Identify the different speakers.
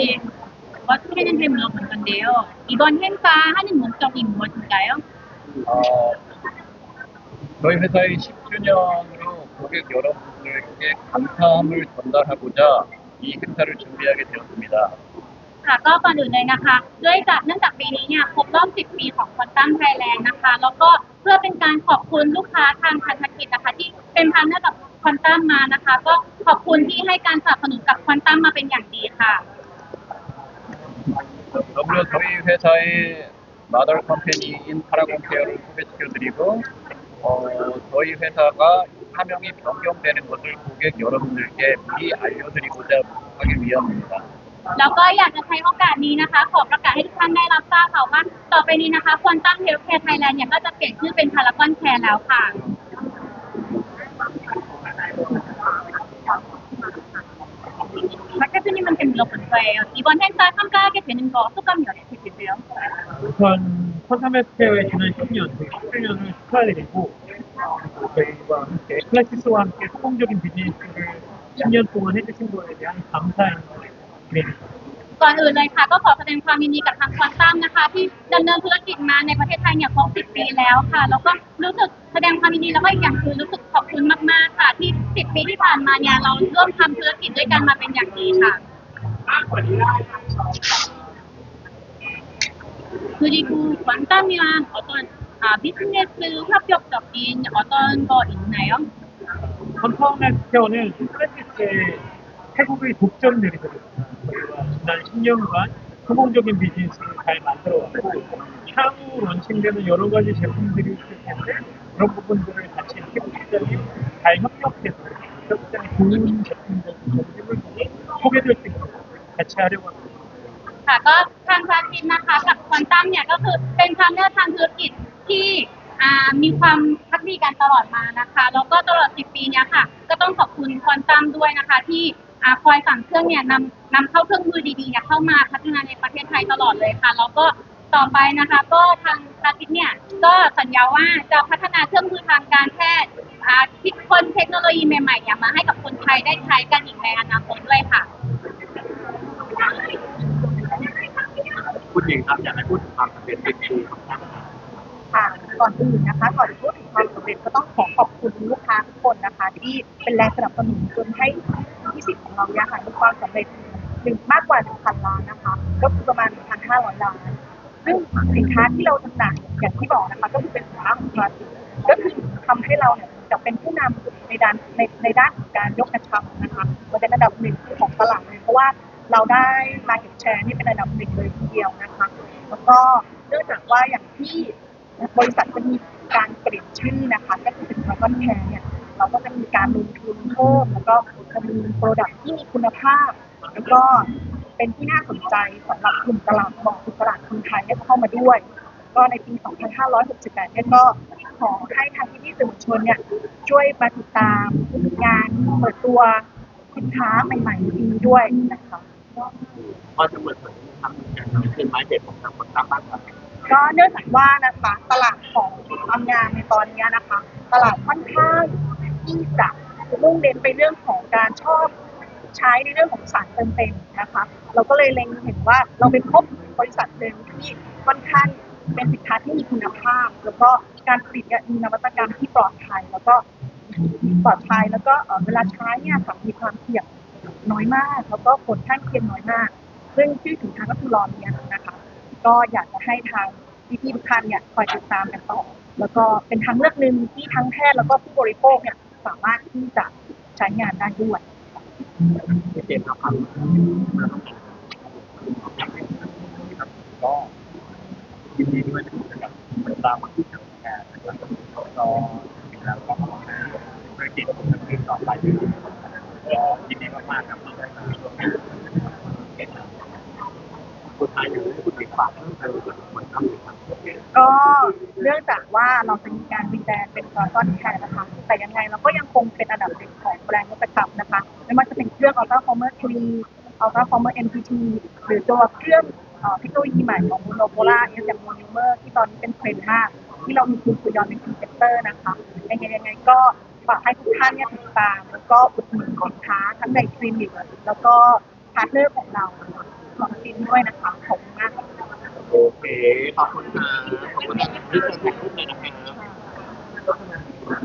Speaker 1: 예, 어떻게는 잘 물어볼 건데요. 이번 행사 하는 목적이 무엇인가요?
Speaker 2: 어, 저희 회사의 10주년으로 고객 여러분들께 감사함을 전달하고자 이 행사를 준비하게 되었습니다.
Speaker 1: ค่ะก็ก่อนอื่นเลยนะคะ ด้วยจากเนื่องจากปีนี้เนี่ยครบรอบ 10 ปีของควอนตัมไทยแลนด์นะคะ แล้วก็เพื่อเป็นการขอบคุณลูกค้าทางพันธกิจนะคะ ที่เป็นพันธกับ ควอนตัมมานะคะ ก็ขอบคุณที่ให้การสนับสนุนกับควอนตัมมาเป็นอย่างดีค่ะ
Speaker 2: 더불어 저희 회사의 마더 컴퍼니인 파라곤케어를 소개시켜드리고 어, 저희 회사가 사명이 변경되는 것을 고객 여러분들께 미리 알려드리고자 하기 위함입니다.
Speaker 1: แล้วก็อยากจะใช้โอกาสนี้นะคะ ขอประกาศให้ทุกท่านได้รับทราบค่ะว่าต่อไปนี้นะคะควอนตัมเฮลท์แคร์ไทยแลนด์เนี่ยก็จะเปลี่ยนชื่อเป็นพารากอนแคร์แล้วค่ะ 교수님한테 물어볼 거예요. 이번 행사 참가하게 되는 거 소감이 어떻게 되세요?
Speaker 3: 우선 콘사메스케어의 지난 10년, 10주년을 축하드리고 저희와 함께 클래시스와 함께 성공적인 비즈니스를 10년 동안 해주신 거에 대한 감사의 마음을 드립니다.
Speaker 1: ก่อนอื่นเลยค่ะ ก็ขอแสดงความยินดีกับทางควอนตัมนะคะ ที่ดำเนินธุรกิจมาในประเทศไทยเนี่ยครบ 10 ปีแล้วค่ะ แล้วก็รู้สึกแสดงความยินดีแล้วก็อีกอย่างคือรู้สึกขอบคุณมากๆค่ะ ที่ 10 ปีที่ผ่านมาเนี่ยเราร่วมทำธุรกิจด้วยกันมาเป็นอย่างดีค่ะ 그리고 원담이랑 어떤 아, 비즈니스 협력적인 어떤 거 있나요?
Speaker 3: 콘사메스케어는 클래시스의 태국의 독점 내리더라고요. 저희가 지난 10년간 성공적인 비즈니스를 잘 만들어왔고 향후 런칭되는 여러 가지 제품들이 있을 텐데 그런 부분들을 같이 태국 시장에 잘 협력해서 태국 시장에 좋은 제품들, 제품을 소개될 수 있도록 แคชเชอร์ด้วยว่
Speaker 1: ค่ะก็ทางซาจินนะคะกับควอนตัมเนี่ยก็คือเป็นพาร์ทเนอร์ทางธุรกิจที่มีความพักดีกันตลอดมานะคะแล้วก็ตลอด 10 ปีเนี้ยค่ะ ก็ต้องขอบคุณควอนตัมด้วยนะคะ ที่อ่าคอยสั่งเครื่องเนี่ยนำนำเข้าเครื่องมือดีๆเนี่ยเข้ามาพัฒนาในประเทศไทยตลอดเลยค่ะแล้วก็ต่อไปนะคะ ก็ทางซาจินเนี่ยก็สัญญาว่าจะพัฒนาเครื่องมือทางการแพทย์อ่คิดค้นเทคโนโลยีใหม่ๆมาให้กับคนไทยได้ใช้กันอีกในอนาคตด้วยค่ะ
Speaker 2: คุณหญิงครับอยากให้พูดถึงความสำเร็จในปีของท่าน
Speaker 4: ค่ะก่อนอื่นนะคะก่อนพูดถึงความสำเร็จก็ต้องขอขอบคุณลูกค้าทุกคนนะคะ ที่เป็นแรงสนับสนุนจนให้ที่สิบของเราเนี่ยค่ะมีความสำเร็จถึงมากกว่า1,000ล้านนะคะ ก็คือประมาณ1,500ล้าน ซึ่งสินค้าที่เราจำหน่ายอย่างที่บอกนะคะ ก็คือเป็นสินค้าของคลาสสิกก็คือทำให้เราเนี่ยจะเป็นผู้นำในด้านในในด้านของการยกกระชับนะคะมาเป็นอันดับหนึ่งของตลาดเลยเพราะว่า เราได้มาเก็ตแชร์นี่เป็นอันดับหนึ่งเลยทีเดียวนะคะ แล้วก็เนื่องจากว่าอย่างที่บริษัทจะมีการเปลี่ยนชื่อนะคะก็คือเป็นคาร์บอนแคร์เนี่ยเราก็จะมีการลงทุนเพิ่มแล้วก็จะมีโปรดักที่มีคุณภาพ แล้วก็เป็นที่น่าสนใจสำหรับกลุ่มตลาดของกลุ่มตลาดคนไทยเนี่ยเข้ามาด้วย ก็ในปี 2568เนี่ยก็ขอให้ทางพี่ๆสื่อมวลชนเนี่ยช่วยมาติดตามงานเปิดตัวสินค้าใหม่ๆในปีนี้ด้วยนะคะ
Speaker 2: พอจะเปิดเผยทำการเป็นไม้เด็ดของทางคนตั้งบ้างครับ
Speaker 4: ก็เนื่องจากว่านะคะตลาดของความงามในตอนนี้นะคะ ตลาดค่อนข้างที่จะมุ่งเน้นไปเรื่องของการชอบใช้ในเรื่องของสารเติมเต็มนะคะ เราก็เลยเล็งเห็นว่าเราเป็นพบบริษัทหนึ่งที่ค่อนข้างเป็นสินค้าที่มีคุณภาพ แล้วก็การผลิตมีนวัตกรรมที่ปลอดภัยแล้วก็ปลอดภัยแล้วก็เอ่อเวลาใช้เนี่ยค่ะมีความเสี่ยง น้อยมาก แล้วก็ผลข้างเคียงน้อยมาก ซึ่งชื่อสินค้าก็คือลอเมียนะคะ ก็อยากจะให้ทางพี่ๆทุกท่านเนี่ยคอยติดตามกันต่อ แล้วก็เป็นทางเลือกหนึ่งที่ทั้งแพทย์แล้วก็ผู้บริโภคเนี่ยสามารถที่จะใช้งานได้ด้วย
Speaker 2: เจมส์ครับก็ยินดีด้วยนะครับเป็นตามมาที่ทำงานนะครับก็แล้วก็ขอให้ธุรกิจดำเนินต่อไปก็ยินดีมากๆครับที่ได้มาร่วมงานเป็น คนไทยอยู่ในคุณติดปากเพิ่มเติมกับคนกัน
Speaker 4: ก็เนื่องจากว่าเราจะมีการรีแบรนด์เป็นคอร์ตอนแคร์นะคะ แต่ยังไงเราก็ยังคงเป็นอันดับหนึ่งของแบรนด์นวัตกรรมนะคะ ไม่ว่าจะเป็นเครื่อง Ultra Former 3 Ultra Former MPT หรือตัวเครื่องเอ่อเทคโนโลยีใหม่ของ Monopola เอสอย่าง Monomer ที่ตอนนี้เป็นเทรนด์มาก ที่เรามีคุณสุยอนเป็นพรีเซนเตอร์นะคะยังไงยังไงก็ฝากให้ทุกท่านเนี่ยติดตาม แล้วก็อุดหนุนสินค้าทั้งในคลินิกแล้วก็พาร์ทเนอร์ของเรา ของจินด้วยนะคะขอบคุณมากค่ะ
Speaker 2: โอเค ขอบคุณค่ะขอบคุณที่เชิญถ่ายรูปเลยนะ